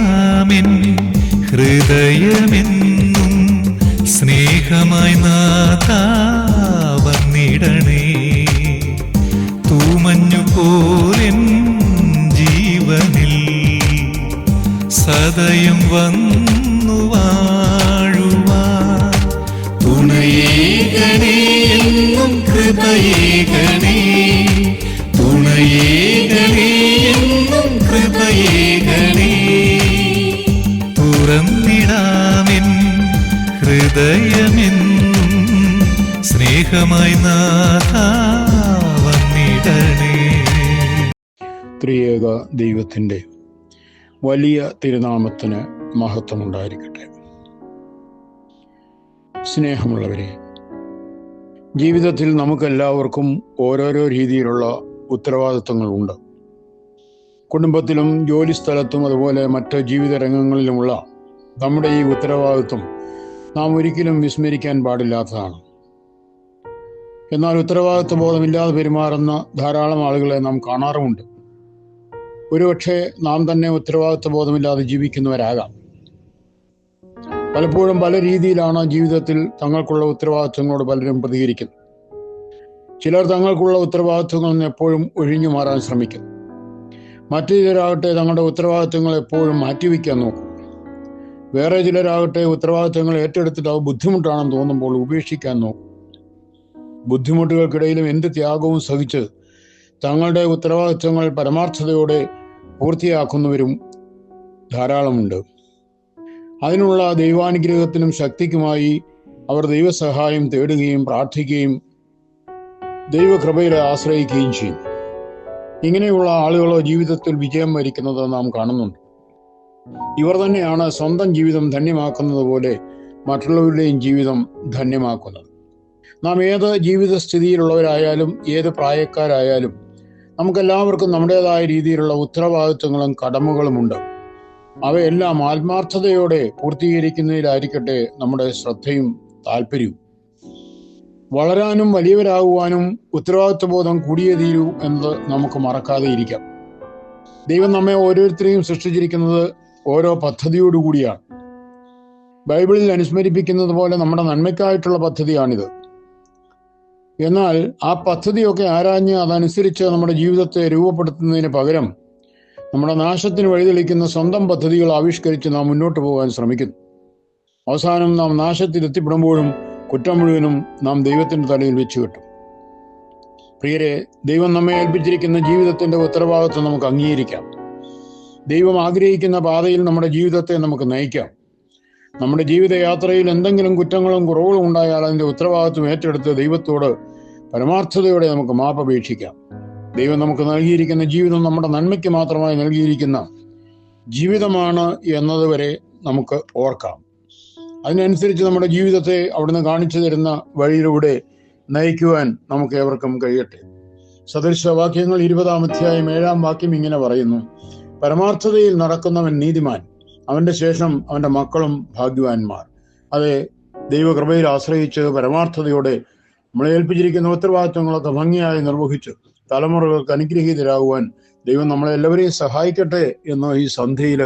അറിയാമെൻ ഹൃദയമെന്നും സ്നേഹമായി നാതാവന്നിടണേ തൂമഞ്ഞു പോലെൻ ജീവനിൽ സദയം വന്നു വാഴുവാണേ തുണയേകണേ എന്നും കൃപയേകണേ തുറന്നിടാമെൻ ഹൃദയമിൻ സ്നേഹമായി നാഥ ത്രിയേക ദൈവത്തിന്റെ വലിയ തിരുനാമത്തിന് മഹത്വമുണ്ടായിരിക്കട്ടെ. സ്നേഹമുള്ളവരെ ജീവിതത്തിൽ നമുക്കെല്ലാവർക്കും ഓരോരോ രീതിയിലുള്ള ഉത്തരവാദിത്വങ്ങളുണ്ട്. കുടുംബത്തിലും ജോലിസ്ഥലത്തും അതുപോലെ മറ്റ് ജീവിത രംഗങ്ങളിലുമുള്ള നമ്മുടെ ഈ ഉത്തരവാദിത്വം നാം ഒരിക്കലും വിസ്മരിക്കാൻ പാടില്ലാത്തതാണ്. എന്നാൽ ഉത്തരവാദിത്വ ബോധമില്ലാതെ പെരുമാറുന്ന ധാരാളം ആളുകളെ നാം കാണാറുമുണ്ട്. ഒരുപക്ഷെ നാം തന്നെ ഉത്തരവാദിത്വ ബോധമില്ലാതെ ജീവിക്കുന്നവരാകാം. പലപ്പോഴും പല രീതിയിലാണ് ജീവിതത്തിൽ തങ്ങൾക്കുള്ള ഉത്തരവാദിത്വങ്ങളോട് പലരും പ്രതികരിക്കുന്നത്. ചിലർ തങ്ങൾക്കുള്ള ഉത്തരവാദിത്വങ്ങളിൽ നിന്ന് എപ്പോഴും ഒഴിഞ്ഞു മാറാൻ ശ്രമിക്കും മറ്റു ചിലരാകട്ടെ തങ്ങളുടെ ഉത്തരവാദിത്വങ്ങൾ എപ്പോഴും മാറ്റിവെക്കാൻ നോക്കും. വേറെ ചിലരാകട്ടെ ഉത്തരവാദിത്വങ്ങൾ ഏറ്റെടുത്തിട്ട് അത് ബുദ്ധിമുട്ടാണെന്ന് തോന്നുമ്പോൾ ഉപേക്ഷിക്കാൻ നോക്കും. ബുദ്ധിമുട്ടുകൾക്കിടയിലും എന്ത് ത്യാഗവും സഹിച്ച് തങ്ങളുടെ ഉത്തരവാദിത്വങ്ങൾ പരമാർത്ഥതയോടെ പൂർത്തിയാക്കുന്നവരും ധാരാളമുണ്ട്. അതിനുള്ള ദൈവാനുഗ്രഹത്തിനും ശക്തിക്കുമായി അവർ ദൈവസഹായം തേടുകയും പ്രാർത്ഥിക്കുകയും ദൈവകൃപയിൽ ആശ്രയിക്കുകയും ചെയ്യും. ഇങ്ങനെയുള്ള ആളുകളോ ജീവിതത്തിൽ വിജയം വരിക്കുന്നത് നാം കാണുന്നുണ്ട്. ഇവർ തന്നെയാണ് സ്വന്തം ജീവിതം ധന്യമാക്കുന്നത് പോലെ മറ്റുള്ളവരുടെയും ജീവിതം ധന്യമാക്കുന്നത്. നാം ഏത് ജീവിത സ്ഥിതിയിലുള്ളവരായാലും ഏത് പ്രായക്കാരായാലും നമുക്കെല്ലാവർക്കും നമ്മുടേതായ രീതിയിലുള്ള ഉത്തരവാദിത്വങ്ങളും കടമകളുമുണ്ട്. അവയെല്ലാം ആത്മാർത്ഥതയോടെ പൂർത്തീകരിക്കുന്നതിലായിരിക്കട്ടെ നമ്മുടെ ശ്രദ്ധയും താല്പര്യവും. വളരാനും വലിയവരാകുവാനും ഉത്തരവാദിത്വബോധം കൂടിയേ തീരൂ എന്നത് നമുക്ക് മറക്കാതെ ഇരിക്കാം. ദൈവം നമ്മെ ഓരോരുത്തരെയും സൃഷ്ടിച്ചിരിക്കുന്നത് ഓരോ പദ്ധതിയോടുകൂടിയാണ്. ബൈബിളിൽ അനുസ്മരിപ്പിക്കുന്നത് പോലെ നമ്മുടെ നന്മയ്ക്കായിട്ടുള്ള പദ്ധതിയാണിത്. എന്നാൽ ആ പദ്ധതിയൊക്കെ ആരാഞ്ഞ് അതനുസരിച്ച് നമ്മുടെ ജീവിതത്തെ രൂപപ്പെടുത്തുന്നതിന് പകരം നമ്മുടെ നാശത്തിന് വഴിതെളിക്കുന്ന സ്വന്തം പദ്ധതികൾ ആവിഷ്കരിച്ച് നാം മുന്നോട്ട് പോകാൻ ശ്രമിക്കുന്നു. അവസാനം നാം നാശത്തിൽ എത്തിപ്പെടുമ്പോഴും കുറ്റം മുഴുവനും നാം ദൈവത്തിന്റെ തലയിൽ വെച്ച് കിട്ടും. പ്രിയരെ ദൈവം നമ്മെ ഏൽപ്പിച്ചിരിക്കുന്ന ജീവിതത്തിന്റെ ഉത്തരവാദിത്വം നമുക്ക് അംഗീകരിക്കാം. ദൈവം ആഗ്രഹിക്കുന്ന പാതയിൽ നമ്മുടെ ജീവിതത്തെ നമുക്ക് നയിക്കാം. നമ്മുടെ ജീവിതയാത്രയിൽ എന്തെങ്കിലും കുറ്റങ്ങളും കുറവുകളും ഉണ്ടായാൽ അതിന്റെ ഉത്തരവാദിത്വം ഏറ്റെടുത്ത് ദൈവത്തോട് പരമാർത്ഥതയോടെ നമുക്ക് മാപ്പപേക്ഷിക്കാം ദൈവം നമുക്ക് നൽകിയിരിക്കുന്ന ജീവിതം നമ്മുടെ നന്മയ്ക്ക് മാത്രമായി നൽകിയിരിക്കുന്ന ജീവിതമാണ് എന്നതുവരെ നമുക്ക് ഓർക്കാം. അതിനനുസരിച്ച് നമ്മുടെ ജീവിതത്തെ അവിടുന്ന് കാണിച്ചു തരുന്ന വഴിയിലൂടെ നയിക്കുവാൻ നമുക്ക് ഏവർക്കും കഴിയട്ടെ. സദൃശവാക്യങ്ങൾ ഇരുപതാം അധ്യായം ഏഴാം വാക്യം ഇങ്ങനെ പറയുന്നു. പരമാർത്ഥതയിൽ നടക്കുന്നവൻ നീതിമാൻ. അവന്റെ ശേഷം അവന്റെ മക്കളും ഭാഗ്യവാന്മാർ. അതെ ദൈവകൃപയിൽ ആശ്രയിച്ച് പരമാർത്ഥതയോടെ നമ്മളെ ഏൽപ്പിച്ചിരിക്കുന്ന ഉത്തരവാദിത്വങ്ങളൊക്കെ ഭംഗിയായി നിർവഹിച്ച് തലമുറകൾക്ക് അനുഗ്രഹീതരാകുവാൻ ദൈവം നമ്മളെ എല്ലാവരെയും സഹായിക്കട്ടെ എന്ന് ഈ സന്ധ്യയിൽ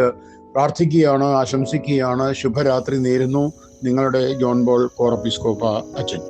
പ്രാർത്ഥിക്കുകയാണ് ആശംസിക്കുകയാണ്. ശുഭരാത്രി നേരുന്നു. നിങ്ങളുടെ ജോൺ ബോൾ കോറപ്പിസ്കോപ്പ അച്ഛൻ.